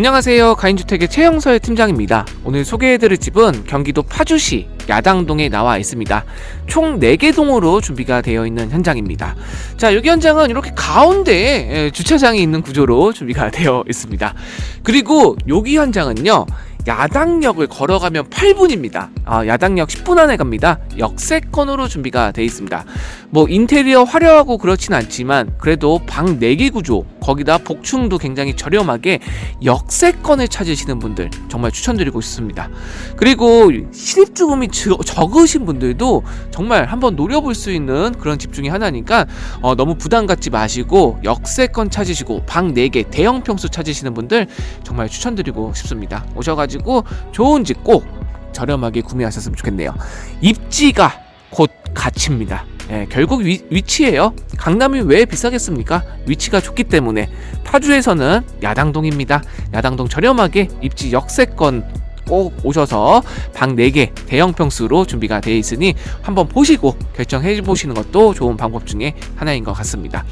안녕하세요. 가인주택의 최영설 팀장입니다. 오늘 소개해드릴 집은 경기도 파주시 야당동에 나와 있습니다. 총 4개 동으로 준비가 되어 있는 현장입니다. 자, 여기 현장은 이렇게 가운데에 예, 주차장이 있는 구조로 준비가 되어 있습니다. 그리고 여기 현장은요. 야당역을 걸어가면 8분입니다. 아, 야당역 10분 안에 갑니다. 역세권으로 준비가 되어 있습니다. 뭐 인테리어 화려하고 그렇진 않지만 그래도 방 4개 구조 거기다 복층도 굉장히 저렴하게 역세권을 찾으시는 분들 정말 추천드리고 싶습니다. 그리고 실입주금이 저- 적으신 분들도 정말 한번 노려볼 수 있는 그런 집 중에 하나니까 어, 너무 부담 갖지 마시고 역세권 찾으시고 방 4개 대형 평수 찾으시는 분들 정말 추천드리고 싶습니다. 오셔가지고 좋은 집 꼭 저렴하게 구매하셨으면 좋겠네요. 입지가 곧 가치입니다. 예, 결국 위, 위치예요. 강남이 왜 비싸겠습니까? 위치가 좋기 때문에 파주에서는 야당동입니다. 야당동 저렴하게 입지 역세권 꼭 오셔서 방 4개 대형 평수로 준비가 되어 있으니 한번 보시고 결정해 보시는 것도 좋은 방법 중에 하나인 것 같습니다.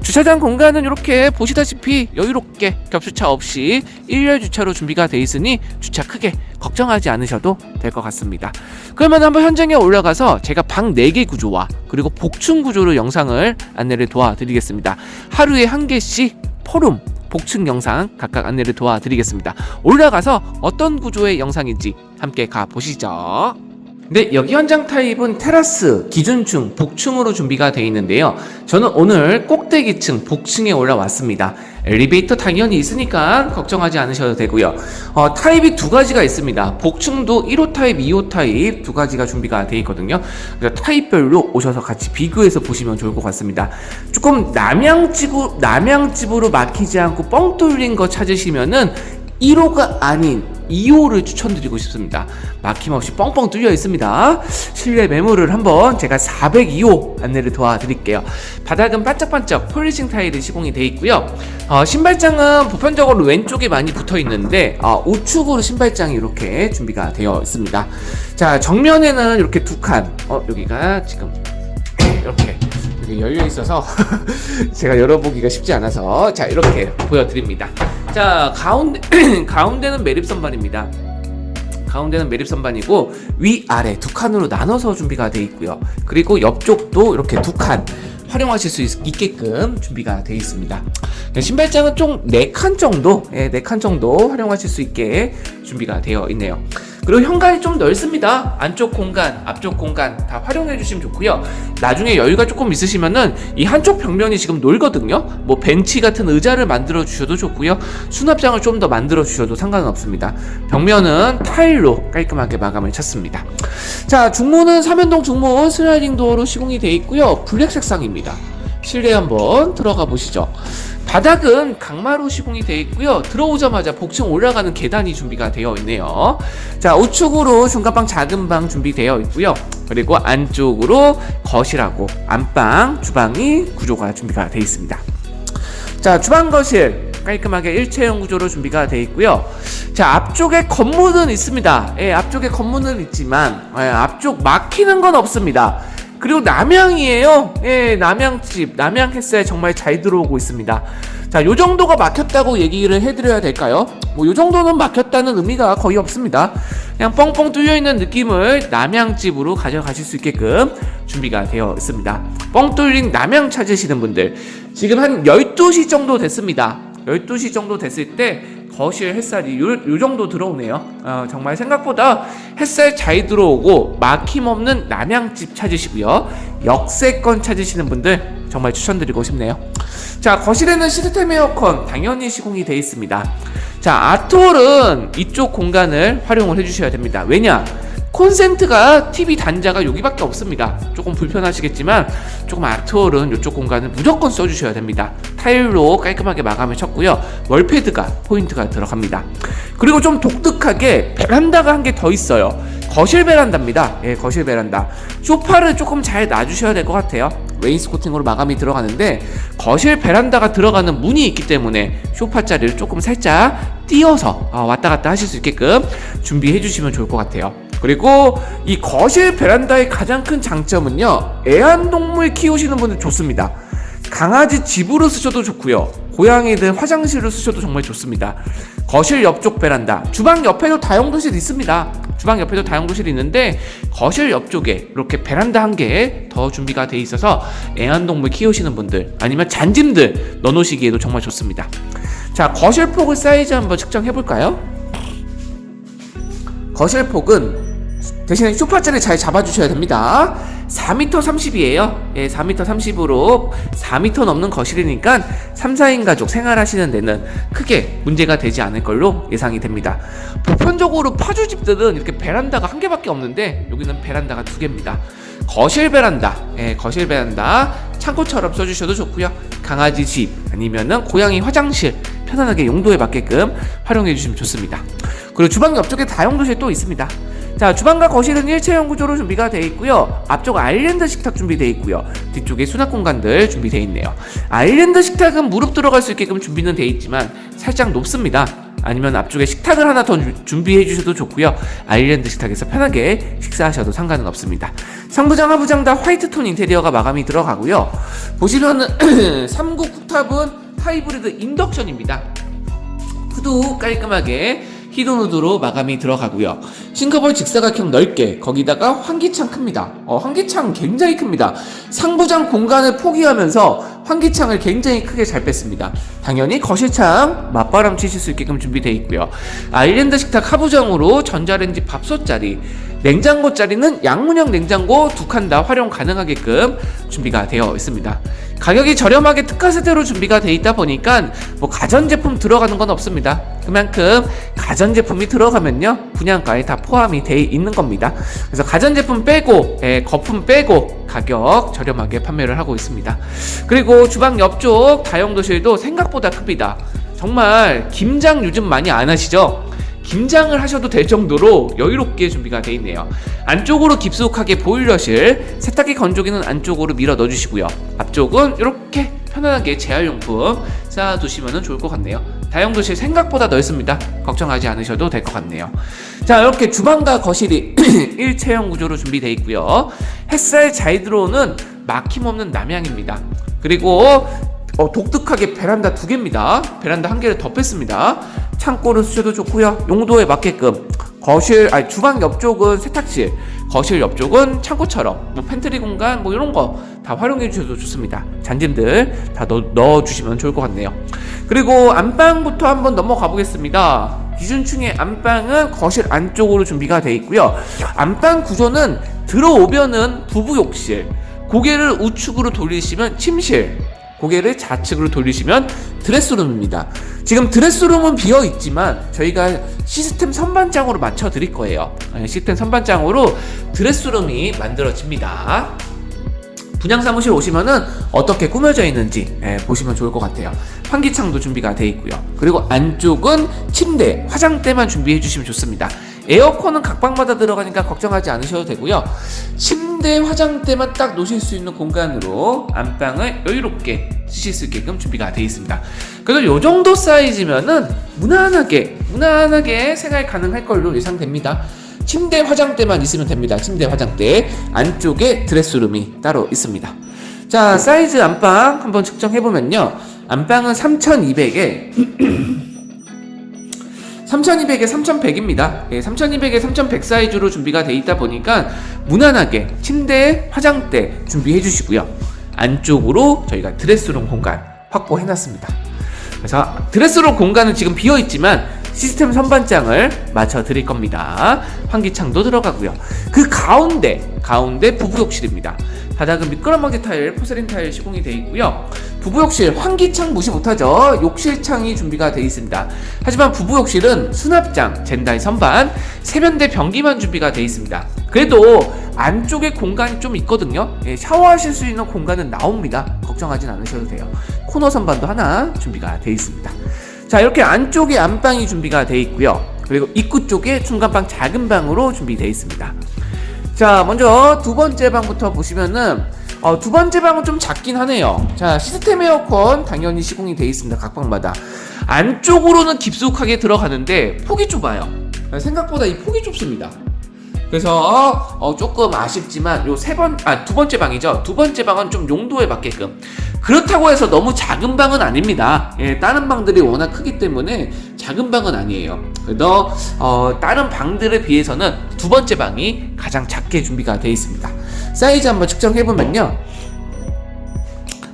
주차장 공간은 이렇게 보시다시피 여유롭게 겹주차 없이 일렬 주차로 준비가 되어 있으니 주차 크게 걱정하지 않으셔도 될 것 같습니다. 그러면 한번 현장에 올라가서 제가 방 4개 구조와 그리고 복층 구조로 영상을 안내를 도와드리겠습니다. 하루에 한 개씩 포럼 복층 영상 각각 안내를 도와드리겠습니다. 올라가서 어떤 구조의 영상인지 함께 가보시죠. 네, 여기 현장 타입은 테라스, 기준층, 복층으로 준비가 되어 있는데요. 저는 오늘 꼭대기층, 복층에 올라왔습니다. 엘리베이터 당연히 있으니까 걱정하지 않으셔도 되고요. 어, 타입이 두 가지가 있습니다. 복층도 1호 타입, 2호 타입 두 가지가 준비가 되어 있거든요. 그래서 타입별로 오셔서 같이 비교해서 보시면 좋을 것 같습니다. 조금 남양집으로, 남양집으로 막히지 않고 뻥 뚫린 거 찾으시면은 1호가 아닌 2호를 추천드리고 싶습니다. 막힘없이 뻥뻥 뚫려 있습니다. 실내 매물을 한번 제가 402호 안내를 도와드릴게요. 바닥은 반짝반짝 폴리싱 타일이 시공이 되어 있고요. 어, 신발장은 보편적으로 왼쪽에 많이 붙어 있는데 어, 우측으로 신발장이 이렇게 준비가 되어 있습니다. 자 정면에는 이렇게 두 칸. 어 여기가 지금 이렇게 이렇게 열려 있어서 제가 열어보기가 쉽지 않아서 자 이렇게 보여드립니다. 자 가운데 가운데는 매립 선반입니다. 가운데는 매립 선반이고 위 아래 두 칸으로 나눠서 준비가 되어 있고요. 그리고 옆쪽도 이렇게 두 칸 활용하실 수 있, 있게끔 준비가 되어 있습니다. 네, 신발장은 총네칸 정도, 네 칸 정도 활용하실 수 있게 준비가 되어 있네요. 그리고 현관이 좀 넓습니다. 안쪽 공간, 앞쪽 공간 다 활용해 주시면 좋고요. 나중에 여유가 조금 있으시면은 이 한쪽 벽면이 지금 놀거든요. 뭐 벤치 같은 의자를 만들어 주셔도 좋고요. 수납장을 좀 더 만들어 주셔도 상관은 없습니다. 벽면은 타일로 깔끔하게 마감을 쳤습니다. 자, 중문은 삼연동 중문 슬라이딩 도어로 시공이 되어 있고요. 블랙 색상입니다. 실내 한번 들어가 보시죠. 바닥은 강마루 시공이 되어 있고요. 들어오자마자 복층 올라가는 계단이 준비가 되어 있네요. 자, 우측으로 중간방 작은 방 준비되어 있고요. 그리고 안쪽으로 거실하고 안방, 주방이 구조가 준비가 되어 있습니다. 자, 주방 거실 깔끔하게 일체형 구조로 준비가 되어 있고요. 자, 앞쪽에 건물은 있습니다. 예, 앞쪽에 건물은 있지만 예, 앞쪽 막히는 건 없습니다. 그리고 남양이에요. 예, 남양집, 남양 햇살 정말 잘 들어오고 있습니다. 자, 요 정도가 막혔다고 얘기를 해드려야 될까요? 뭐, 요 정도는 막혔다는 의미가 거의 없습니다. 그냥 뻥뻥 뚫려 있는 느낌을 남양집으로 가져가실 수 있게끔 준비가 되어 있습니다. 뻥 뚫린 남양 찾으시는 분들, 지금 한 12시 정도 됐습니다. 12시 정도 됐을 때 거실 햇살이 요, 요 정도 들어오네요. 어, 정말 생각보다 햇살 잘 들어오고 막힘없는 남양집 찾으시고요. 역세권 찾으시는 분들 정말 추천드리고 싶네요. 자, 거실에는 시스템 에어컨 당연히 시공이 되어 있습니다. 자, 아트홀은 이쪽 공간을 활용을 해주셔야 됩니다. 왜냐? 콘센트가 TV 단자가 여기밖에 없습니다. 조금 불편하시겠지만 조금 아트홀은 이쪽 공간을 무조건 써주셔야 됩니다. 타일로 깔끔하게 마감을 쳤고요. 월패드가 포인트가 들어갑니다. 그리고 좀 독특하게 베란다가 한 개 더 있어요. 거실 베란다입니다. 예, 거실 베란다. 소파를 조금 잘 놔주셔야 될 것 같아요. 웨인스코팅으로 마감이 들어가는데 거실 베란다가 들어가는 문이 있기 때문에 소파 자리를 조금 살짝 띄어서 어, 왔다 갔다 하실 수 있게끔 준비해 주시면 좋을 것 같아요. 그리고 이 거실 베란다의 가장 큰 장점은요. 애완동물 키우시는 분들 좋습니다. 강아지 집으로 쓰셔도 좋고요. 고양이들 화장실로 쓰셔도 정말 좋습니다. 거실 옆쪽 베란다, 주방 옆에도 다용도실 있습니다. 주방 옆에도 다용도실이 있는데 거실 옆쪽에 이렇게 베란다 한개더 준비가 돼 있어서 애완동물 키우시는 분들 아니면 잔짐들 넣어놓으시기에도 정말 좋습니다. 자 거실 폭을 사이즈 한번 측정해 볼까요? 거실 폭은 대신에 소파자리 잘 잡아주셔야 됩니다. 4m 30이에요. 예, 4m 30으로 4m 넘는 거실이니까 3, 4인 가족 생활하시는 데는 크게 문제가 되지 않을 걸로 예상이 됩니다. 보편적으로 파주 집들은 이렇게 베란다가 한 개밖에 없는데 여기는 베란다가 두 개입니다. 거실 베란다, 예, 거실 베란다 창고처럼 써주셔도 좋고요. 강아지 집 아니면은 고양이 화장실 편안하게 용도에 맞게끔 활용해 주시면 좋습니다. 그리고 주방 옆쪽에 다용도실 또 있습니다. 자, 주방과 거실은 일체형 구조로 준비가 되어 있고요. 앞쪽 아일랜드 식탁 준비되어 있고요. 뒤쪽에 수납 공간들 준비되어 있네요. 아일랜드 식탁은 무릎 들어갈 수 있게끔 준비는 되어 있지만 살짝 높습니다. 아니면 앞쪽에 식탁을 하나 더 주- 준비해 주셔도 좋고요. 아일랜드 식탁에서 편하게 식사하셔도 상관은 없습니다. 상부장, 하부장 다 화이트 톤 인테리어가 마감이 들어가고요. 보시면은 3구 쿡탑은 하이브리드 인덕션입니다. 후드 깔끔하게 히든 후드로 마감이 들어가고요. 싱크볼 직사각형 넓게 거기다가 환기창 큽니다. 어, 환기창 굉장히 큽니다. 상부장 공간을 포기하면서 환기창을 굉장히 크게 잘 뺐습니다. 당연히 거실창 맞바람 치실 수 있게끔 준비되어 있고요. 아일랜드 식탁 하부장으로 전자레인지 밥솥 자리 냉장고 자리는 양문형 냉장고 두 칸 다 활용 가능하게끔 준비가 되어 있습니다. 가격이 저렴하게 특가 세대로 준비가 되어 있다 보니까 뭐 가전제품 들어가는 건 없습니다. 그만큼 가전제품이 들어가면요 분양가에 다 포함이 되어 있는 겁니다. 그래서 가전제품 빼고 예, 거품 빼고 가격 저렴하게 판매를 하고 있습니다. 그리고 주방 옆쪽 다용도실도 생각보다 큽니다. 정말 김장 요즘 많이 안 하시죠? 김장을 하셔도 될 정도로 여유롭게 준비가 되어 있네요. 안쪽으로 깊숙하게 보일러실, 세탁기 건조기는 안쪽으로 밀어 넣어주시고요. 앞쪽은 이렇게 편안하게 재활용품 쌓아두시면 좋을 것 같네요. 다용도실 생각보다 넓습니다. 걱정하지 않으셔도 될 것 같네요. 자, 이렇게 주방과 거실이 일체형 구조로 준비되어 있고요. 햇살 잘 들어오는 막힘없는 남향입니다. 그리고 어, 독특하게 베란다 두 개입니다. 베란다 한 개를 더 뺐습니다. 창고를 쓰셔도 좋고요. 용도에 맞게끔 거실, 아니 주방 옆쪽은 세탁실, 거실 옆쪽은 창고처럼 뭐 팬트리 공간 뭐 이런 거 다 활용해 주셔도 좋습니다. 잔짐들 다 넣, 넣어 주시면 좋을 것 같네요. 그리고 안방부터 한번 넘어가 보겠습니다. 기준층의 안방은 거실 안쪽으로 준비가 되어 있고요. 안방 구조는 들어오면은 부부 욕실, 고개를 우측으로 돌리시면 침실, 고개를 좌측으로 돌리시면 드레스룸입니다. 지금 드레스룸은 비어 있지만 저희가 시스템 선반장으로 맞춰 드릴 거예요. 네, 시스템 선반장으로 드레스룸이 만들어집니다. 분양 사무실 오시면은 어떻게 꾸며져 있는지 예, 보시면 좋을 것 같아요. 환기창도 준비가 되어 있고요. 그리고 안쪽은 침대, 화장대만 준비해 주시면 좋습니다. 에어컨은 각 방마다 들어가니까 걱정하지 않으셔도 되고요. 침대, 화장대만 딱 놓으실 수 있는 공간으로 안방을 여유롭게 쓰실 수 있게끔 준비가 되어 있습니다. 그래서 요 정도 사이즈면은 무난하게 무난하게 생활 가능할 걸로 예상됩니다. 침대 화장대만 있으면 됩니다. 침대 화장대 안쪽에 드레스룸이 따로 있습니다. 자 사이즈 안방 한번 측정해 보면요. 안방은 3,200에 3200에 3100입니다. 예, 3200에 3100 사이즈로 준비가 돼 있다 보니까 무난하게 침대, 화장대 준비해 주시고요. 안쪽으로 저희가 드레스룸 공간 확보해 놨습니다. 그래서 드레스룸 공간은 지금 비어 있지만 시스템 선반장을 맞춰 드릴 겁니다. 환기창도 들어가고요. 그 가운데 가운데 부부욕실입니다. 바닥은 미끄럼방지 타일, 포세린 타일 시공이 되어 있고요. 부부욕실 환기창 무시 못하죠. 욕실창이 준비가 되어 있습니다. 하지만 부부욕실은 수납장, 젠다이 선반, 세면대 변기만 준비가 되어 있습니다. 그래도 안쪽에 공간이 좀 있거든요. 예, 샤워하실 수 있는 공간은 나옵니다. 걱정하진 않으셔도 돼요. 코너 선반도 하나 준비가 되어 있습니다. 자 이렇게 안쪽에 안방이 준비가 되어 있고요. 그리고 입구 쪽에 중간방 작은 방으로 준비되어 있습니다. 자 먼저 두 번째 방부터 보시면은 어, 두 번째 방은 좀 작긴 하네요. 자 시스템 에어컨 당연히 시공이 되어 있습니다. 각 방마다 안쪽으로는 깊숙하게 들어가는데 폭이 좁아요. 생각보다 이 폭이 좁습니다. 그래서 어, 조금 아쉽지만 요 세 번, 아, 두 번째 방이죠. 두 번째 방은 좀 용도에 맞게끔. 그렇다고 해서 너무 작은 방은 아닙니다. 예, 다른 방들이 워낙 크기 때문에 작은 방은 아니에요. 그래도 어, 다른 방들에 비해서는 두 번째 방이 가장 작게 준비가 되어 있습니다. 사이즈 한번 측정해 보면요.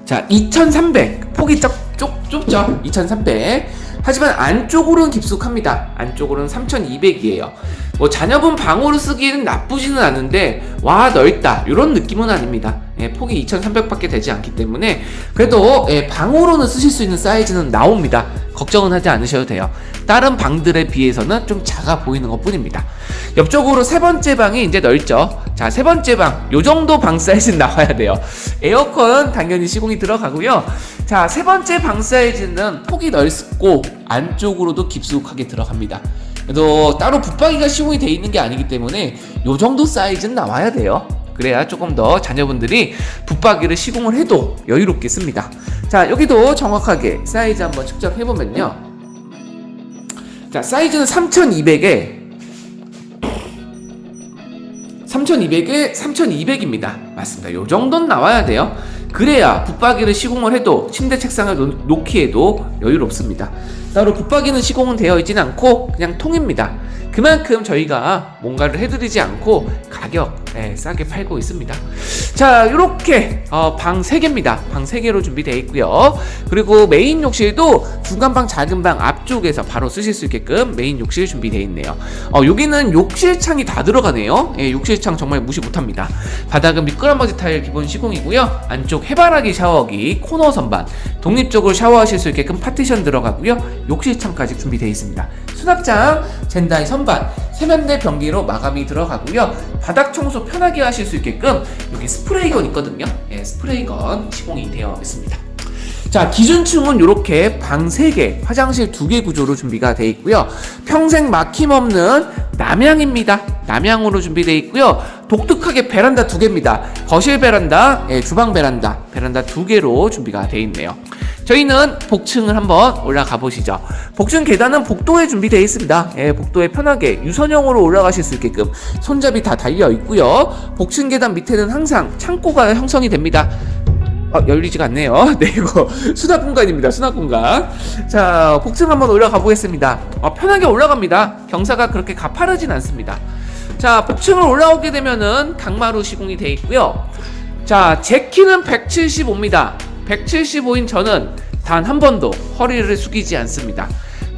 자, 2300 폭이 좁, 좁, 좁죠? 2300 하지만 안쪽으로는 깊숙합니다. 안쪽으로는 3200이에요. 뭐 자녀분 방으로 쓰기에는 나쁘지는 않은데 와 넓다 이런 느낌은 아닙니다. 예, 폭이 2,300밖에 되지 않기 때문에 그래도 예, 방으로는 쓰실 수 있는 사이즈는 나옵니다. 걱정은 하지 않으셔도 돼요. 다른 방들에 비해서는 좀 작아 보이는 것 뿐입니다. 옆쪽으로 세 번째 방이 이제 넓죠. 자, 세 번째 방. 요 정도 방 사이즈는 나와야 돼요. 에어컨 당연히 시공이 들어가고요. 자, 세 번째 방 사이즈는 폭이 넓고 안쪽으로도 깊숙하게 들어갑니다. 그래도 따로 붙박이가 시공이 돼 있는 게 아니기 때문에 요 정도 사이즈는 나와야 돼요. 그래야 조금 더 자녀분들이 붙박이를 시공을 해도 여유롭게 씁니다. 자, 여기도 정확하게 사이즈 한번 측정해 보면요. 자, 사이즈는 3200에 3200에 3200입니다. 맞습니다. 요 정도는 나와야 돼요. 그래야 붙박이를 시공을 해도 침대 책상을 놓- 놓기에도 여유롭습니다. 따로 붙박이는 시공은 되어 있지는 않고 그냥 통입니다. 그만큼 저희가 뭔가를 해드리지 않고 가격 예, 싸게 팔고 있습니다. 자, 이렇게 어, 방 3개입니다. 방 3개로 준비되어 있고요. 그리고 메인 욕실도 중간 방, 작은 방 앞쪽에서 바로 쓰실 수 있게끔 메인 욕실 준비되어 있네요. 어, 여기는 욕실 창이 다 들어가네요. 예, 욕실 창 정말 무시 못합니다. 바닥은 미끄럼바지 타일 기본 시공이고요. 안쪽 해바라기 샤워기, 코너 선반, 독립적으로 샤워하실 수 있게끔 파티션 들어가고요. 욕실 창까지 준비되어 있습니다. 수납장, 젠다이 선반, 세면대 변기로 마감이 들어가고요. 바닥 청소 편하게 하실 수 있게끔 여기 스프레이건 있거든요. 예, 스프레이건 시공이 되어 있습니다. 자, 기준층은 이렇게 방 3개, 화장실 2개 구조로 준비가 되어 있고요. 평생 막힘없는 남향입니다. 남향으로 준비되어 있고요. 독특하게 베란다 2개입니다. 거실 베란다, 예, 주방 베란다, 베란다 2개로 준비가 되어 있네요. 저희는 복층을 한번 올라가 보시죠. 복층 계단은 복도에 준비되어 있습니다. 예, 복도에 편하게 유선형으로 올라가실 수 있게끔 손잡이 다 달려 있고요. 복층 계단 밑에는 항상 창고가 형성이 됩니다. 어, 열리지가 않네요. 네, 이거 수납 공간입니다. 수납 공간. 자, 복층 한번 올라가 보겠습니다. 어, 편하게 올라갑니다. 경사가 그렇게 가파르진 않습니다. 자, 복층을 올라오게 되면은 강마루 시공이 되어 있고요. 자, 제 키는 175입니다. 175인 저는 단 한 번도 허리를 숙이지 않습니다.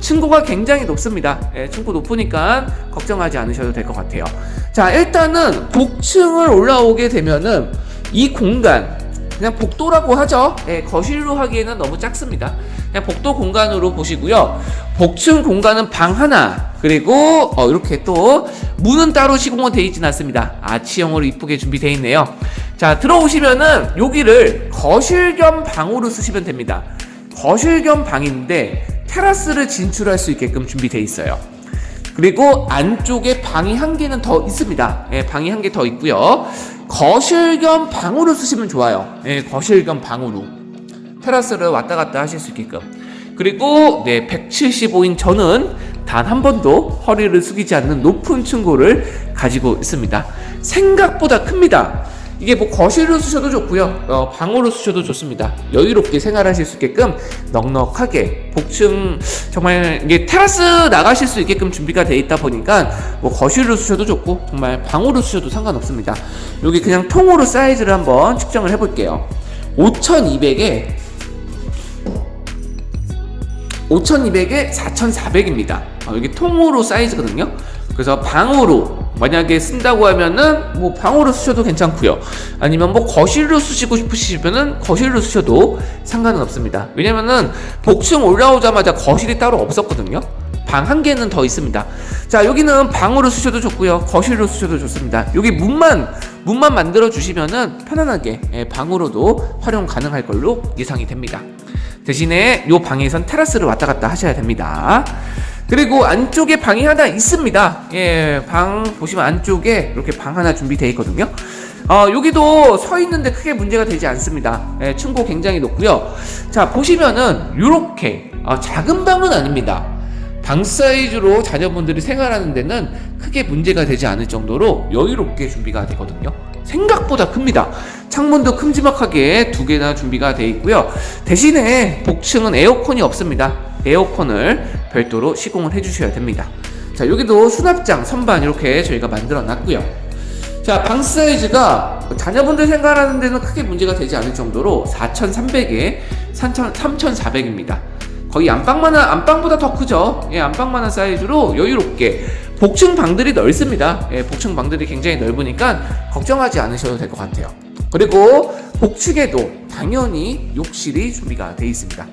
층고가 굉장히 높습니다. 예, 층고 높으니까 걱정하지 않으셔도 될 것 같아요. 자, 일단은 복층을 올라오게 되면은 이 공간 그냥 복도라고 하죠. 예, 거실로 하기에는 너무 작습니다. 그냥 복도 공간으로 보시고요. 복층 공간은 방 하나 그리고 어, 이렇게 또 문은 따로 시공은 되어 있지는 않습니다. 아치형으로 이쁘게 준비되어 있네요. 자 들어오시면은 여기를 거실 겸 방으로 쓰시면 됩니다. 거실 겸 방인데 테라스를 진출할 수 있게끔 준비되어 있어요. 그리고 안쪽에 방이 한 개는 더 있습니다. 예, 방이 한 개 더 있고요. 거실 겸 방으로 쓰시면 좋아요. 예, 거실 겸 방으로. 테라스를 왔다 갔다 하실 수 있게끔. 그리고 네, 175인 저는 단 한 번도 허리를 숙이지 않는 높은 층고를 가지고 있습니다. 생각보다 큽니다. 이게 뭐 거실로 쓰셔도 좋고요. 어, 방으로 쓰셔도 좋습니다. 여유롭게 생활하실 수 있게끔 넉넉하게 복층 정말 이게 테라스 나가실 수 있게끔 준비가 돼 있다 보니까 뭐 거실로 쓰셔도 좋고 정말 방으로 쓰셔도 상관없습니다. 여기 그냥 통으로 사이즈를 한번 측정을 해볼게요. 5,200에 5200에 4400입니다. 어, 여기 통으로 사이즈거든요. 그래서 방으로 만약에 쓴다고 하면은 뭐 방으로 쓰셔도 괜찮고요. 아니면 뭐 거실로 쓰시고 싶으시면은 거실로 쓰셔도 상관은 없습니다. 왜냐면은 복층 올라오자마자 거실이 따로 없었거든요. 방 한 개는 더 있습니다. 자, 여기는 방으로 쓰셔도 좋고요. 거실로 쓰셔도 좋습니다. 여기 문만 문만 만들어 주시면은 편안하게 예, 방으로도 활용 가능할 걸로 예상이 됩니다. 대신에 요 방에선 테라스를 왔다 갔다 하셔야 됩니다. 그리고 안쪽에 방이 하나 있습니다. 예, 방 보시면 안쪽에 이렇게 방 하나 준비되어 있거든요. 어, 여기도 서 있는데 크게 문제가 되지 않습니다. 예, 층고 굉장히 높고요. 자, 보시면은 이렇게 어, 작은 방은 아닙니다. 방 사이즈로 자녀분들이 생활하는 데는 크게 문제가 되지 않을 정도로 여유롭게 준비가 되거든요. 생각보다 큽니다. 창문도 큼지막하게 두 개나 준비가 되어 있고요. 대신에 복층은 에어컨이 없습니다. 에어컨을 별도로 시공을 해주셔야 됩니다. 자, 여기도 수납장 선반 이렇게 저희가 만들어 놨고요. 자, 방 사이즈가 자녀분들 생활하는 데는 크게 문제가 되지 않을 정도로 4,300에 3,400입니다. 거의 안방만한 안방보다 더 크죠. 예, 안방만한 사이즈로 여유롭게 복층 방들이 넓습니다. 예, 복층 방들이 굉장히 넓으니까 걱정하지 않으셔도 될 것 같아요. 그리고 복층에도 당연히 욕실이 준비가 되어 있습니다.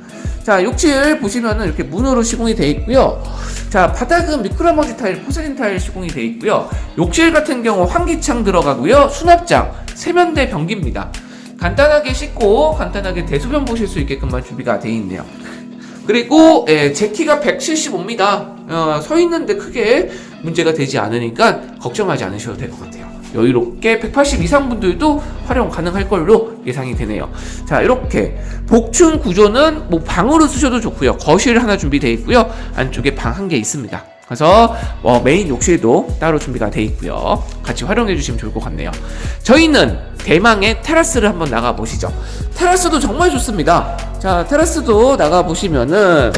자, 욕실 보시면은 이렇게 문으로 시공이 되어 있고요. 자, 바닥은 미끄러머지 타일, 포세린 타일 시공이 되어 있고요. 욕실 같은 경우 환기창 들어가고요. 수납장, 세면대 변기입니다. 간단하게 씻고 간단하게 대소변 보실 수 있게끔만 준비가 되어 있네요. 그리고 예, 제 키가 175입니다. 어, 서 있는데 크게 문제가 되지 않으니까 걱정하지 않으셔도 될 것 같아요. 여유롭게 180 이상 분들도 활용 가능할 걸로 예상이 되네요. 자, 이렇게 복층 구조는 뭐 방으로 쓰셔도 좋고요. 거실 하나 준비되어 있고요. 안쪽에 방 한 개 있습니다. 그래서 뭐 메인 욕실도 따로 준비가 되어 있고요. 같이 활용해 주시면 좋을 것 같네요. 저희는 대망의 테라스를 한번 나가 보시죠. 테라스도 정말 좋습니다. 자, 테라스도 나가 보시면은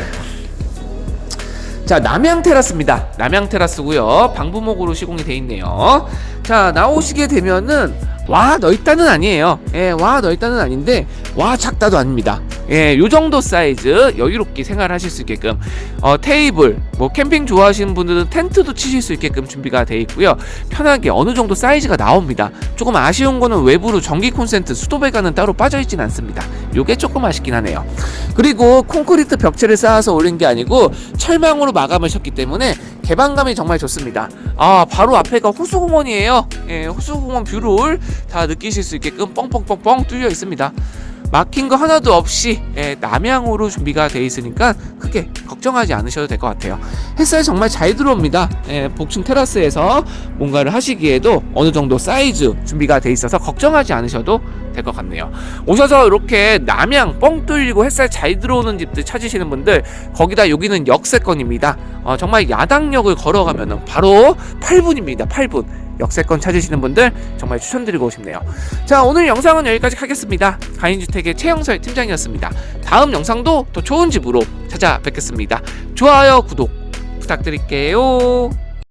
자, 남양 테라스입니다. 남양 테라스고요. 방부목으로 시공이 돼 있네요. 자, 나오시게 되면은 와 넓다는 아니에요. 예, 와 넓다는 아닌데 와 작다도 아닙니다. 예, 요 정도 사이즈 여유롭게 생활하실 수 있게끔 어, 테이블, 뭐 캠핑 좋아하시는 분들은 텐트도 치실 수 있게끔 준비가 돼 있고요. 편하게 어느 정도 사이즈가 나옵니다. 조금 아쉬운 거는 외부로 전기 콘센트, 수도 배관은 따로 빠져 있진 않습니다. 요게 조금 아쉽긴 하네요. 그리고 콘크리트 벽체를 쌓아서 올린 게 아니고 철망으로 마감을 셨기 때문에 개방감이 정말 좋습니다. 아, 바로 앞에가 호수공원이에요. 예, 호수공원 뷰를 다 느끼실 수 있게끔 뻥뻥뻥뻥 뚫려 있습니다. 막힌 거 하나도 없이 예, 남향으로 준비가 되어 있으니까 크게 걱정하지 않으셔도 될 것 같아요. 햇살 정말 잘 들어옵니다. 예, 복층 테라스에서 뭔가를 하시기에도 어느 정도 사이즈 준비가 되어 있어서 걱정하지 않으셔도 될 것 같네요. 오셔서 이렇게 남향 뻥 뚫리고 햇살 잘 들어오는 집들 찾으시는 분들 거기다 여기는 역세권입니다. 어, 정말 야당역을 걸어가면 바로 8분입니다. 8분. 역세권 찾으시는 분들 정말 추천드리고 싶네요. 자, 오늘 영상은 여기까지 하겠습니다. 가인주택의 최영설 팀장이었습니다. 다음 영상도 더 좋은 집으로 찾아뵙겠습니다. 좋아요, 구독 부탁드릴게요.